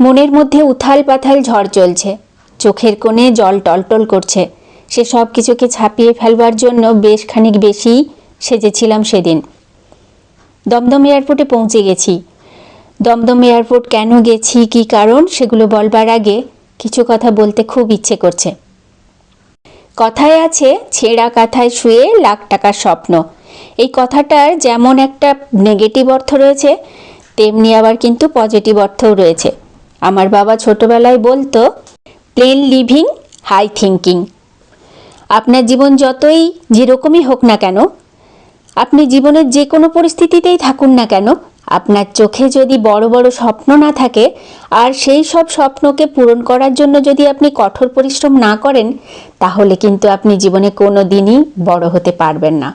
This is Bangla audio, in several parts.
মনের মধ্যে উথাল পাথাল ঝড় চলছে। চোখের কোণে জল টলটল করছে। সে সব কিছুকে ছাপিয়ে ফেলবার জন্য বেশ খানিক বেশি সেজেছিলাম সেদিন। দমদম এয়ারপোর্টে পৌঁছে গেছি। দমদম এয়ারপোর্ট কেন গেছি, কী কারণ, সেগুলো বলবার আগে কিছু কথা বলতে খুব ইচ্ছে করছে। কথায় আছে, ছেঁড়া কাঁথায় শুয়ে লাখ টাকার স্বপ্ন। এই কথাটার যেমন একটা নেগেটিভ অর্থ রয়েছে, তেমনি আবার কিন্তু পজিটিভ অর্থও রয়েছে। আমার বাবা ছোটবেলায় বলতো প্লেন লিভিং হাই থিঙ্কিং আপনার জীবন যতই যেরকমই হোক না কেন, আপনি জীবনের যে কোনো পরিস্থিতিতেই থাকুন না কেন, আপনার চোখে যদি বড় বড় স্বপ্ন না থাকে, আর সেই সব স্বপ্নকে পূরণ করার জন্য যদি আপনি কঠোর পরিশ্রম না করেন, তাহলে কিন্তু আপনি জীবনে কোনো দিনই বড় হতে পারবেন না।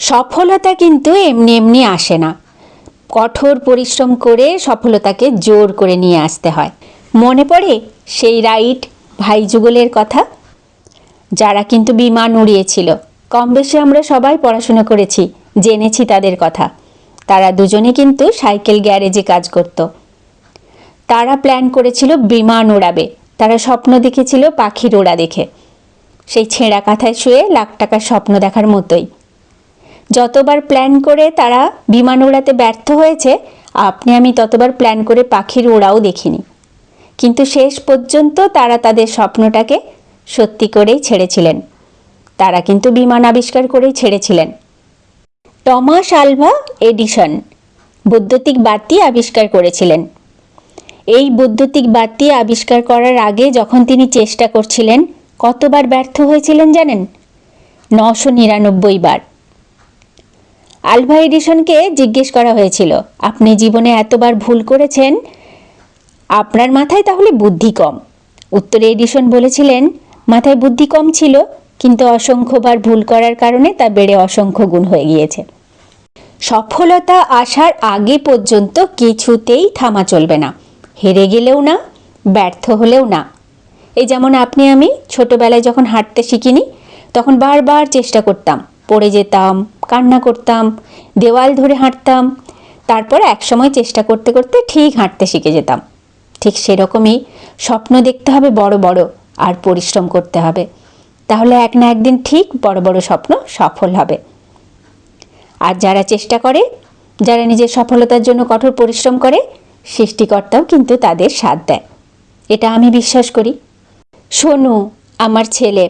সফলতা কিন্তু এমনি এমনি আসে না। কঠোর পরিশ্রম করে সফলতাকে জোর করে নিয়ে আসতে হয়। মনে পড়ে সেই রাইট ভাই যুগলের কথা? যারা কিন্তু বিমান উড়িয়েছিল। কম বেশি আমরা সবাই পড়াশোনা করেছি, জেনেছি তাদের কথা। তারা দুজনে কিন্তু সাইকেল গ্যারেজে কাজ করত। তারা প্ল্যান করেছিল বিমান ওড়াবে তারা স্বপ্ন দেখেছিল পাখির ওড়া দেখে। সেই ছেঁড়া কাঁথায় শুয়ে লাখ টাকার স্বপ্ন দেখার মতোই। যতবার প্ল্যান করে তারা বিমান উড়াতে ব্যর্থ হয়েছে, আপনি আমি ততবার প্ল্যান করে পাখির ওড়াও দেখিনি। কিন্তু শেষ পর্যন্ত তারা তাদের স্বপ্নটাকে সত্যি করেই ছেড়েছিলেন। তারা কিন্তু বিমান আবিষ্কার করেই ছেড়েছিলেন। টমাস আলভা এডিসন বৈদ্যুতিক বাতি আবিষ্কার করেছিলেন। এই বৈদ্যুতিক বাতি আবিষ্কার করার আগে যখন তিনি চেষ্টা করছিলেন, কতবার ব্যর্থ হয়েছিলেন জানেন? নশো নিরানব্বই বার। আলভা এডিশনকে জিজ্ঞেস করা হয়েছিল, আপনি জীবনে এতবার ভুল করেছেন? আপনার মাথায় তাহলে বুদ্ধি কম। উত্তরে এডিশন বলেছিলেন, মাথায় বুদ্ধি কম ছিল, কিন্তু অসংখ্যবার ভুল করার কারণে তা বেড়ে অসংখ্য গুণ হয়ে গিয়েছে। সফলতা আসার আগে পর্যন্ত কিছুতেই থামা চলবে না। হেরে গেলেও না, ব্যর্থ হলেও না। এই যেমন আপনি আমি ছোটবেলায় যখন হাঁটতে শিখিনি, তখন বারবার চেষ্টা করতাম, পড়ে যেতাম কান্না করতাম, দেওয়াল ধরে হাঁটতাম, তারপর একসময় চেষ্টা করতে করতে ঠিক হাঁটতে শিখে যেতাম। ঠিক সেরকমই স্বপ্ন দেখতে হবে বড় বড় আর পরিশ্রম করতে হবে। তাহলে এক না একদিন ঠিক বড় বড় স্বপ্ন সফল হবে। আর যারা চেষ্টা করে, যারা নিজের সফলতার জন্য কঠোর পরিশ্রম করে, সৃষ্টিকর্তাও কিন্তু তাদের সাথ দেয়। এটা আমি বিশ্বাস করি। সোনু আমার ছেলে,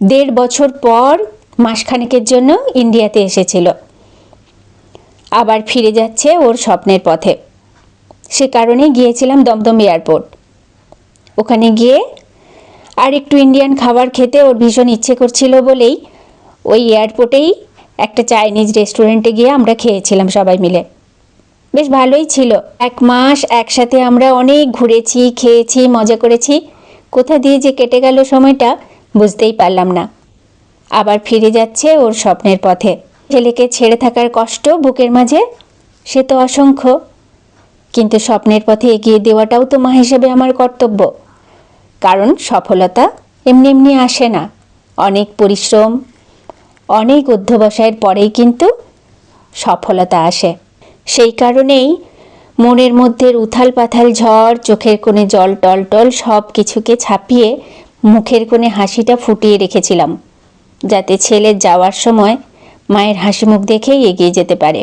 দেড় বছর পর মাসখানেকের জন্য ইন্ডিয়াতে এসেছিল। আবার ফিরে যাচ্ছে ওর স্বপ্নের পথে। সে কারণে গিয়েছিলাম দমদম এয়ারপোর্ট। ওখানে গিয়ে আর একটু ইন্ডিয়ান খাবার খেতে ওর ভীষণ ইচ্ছে করছিল বলেই ওই এয়ারপোর্টেই একটা চাইনিজ রেস্টুরেন্টে গিয়ে আমরা খেয়েছিলাম সবাই মিলে। বেশ ভালোই ছিল। এক মাস একসাথে আমরা অনেক ঘুরেছি, খেয়েছি, মজা করেছি। কোথা দিয়ে যে কেটে গেল সময়টা বুঝতেই পারলাম না। আবার ফিরে যাচ্ছে ওর স্বপ্নের পথে। ছেলেকে ছেড়ে থাকার কষ্ট বুকের মাঝে, সে তো অসংখ্য। কিন্তু স্বপ্নের পথে এগিয়ে দেওয়াটাও তো মা হিসেবে আমার কর্তব্য। কারণ সফলতা এমনি এমনি আসে না। অনেক পরিশ্রম, অনেক অধ্যবসায়ের পরেই কিন্তু সফলতা আসে। সেই কারণেই মনের মধ্যে উথাল পাথাল ঝড়, চোখের কোণে জল টল টল সব কিছুকে ছাপিয়ে মুখের কোণে হাসিটা ফুটিয়ে রেখেছিলাম। যাতে ছেলে যাওয়ার সময় মায়ের হাসি মুখ দেখেই এগিয়ে যেতে পারে।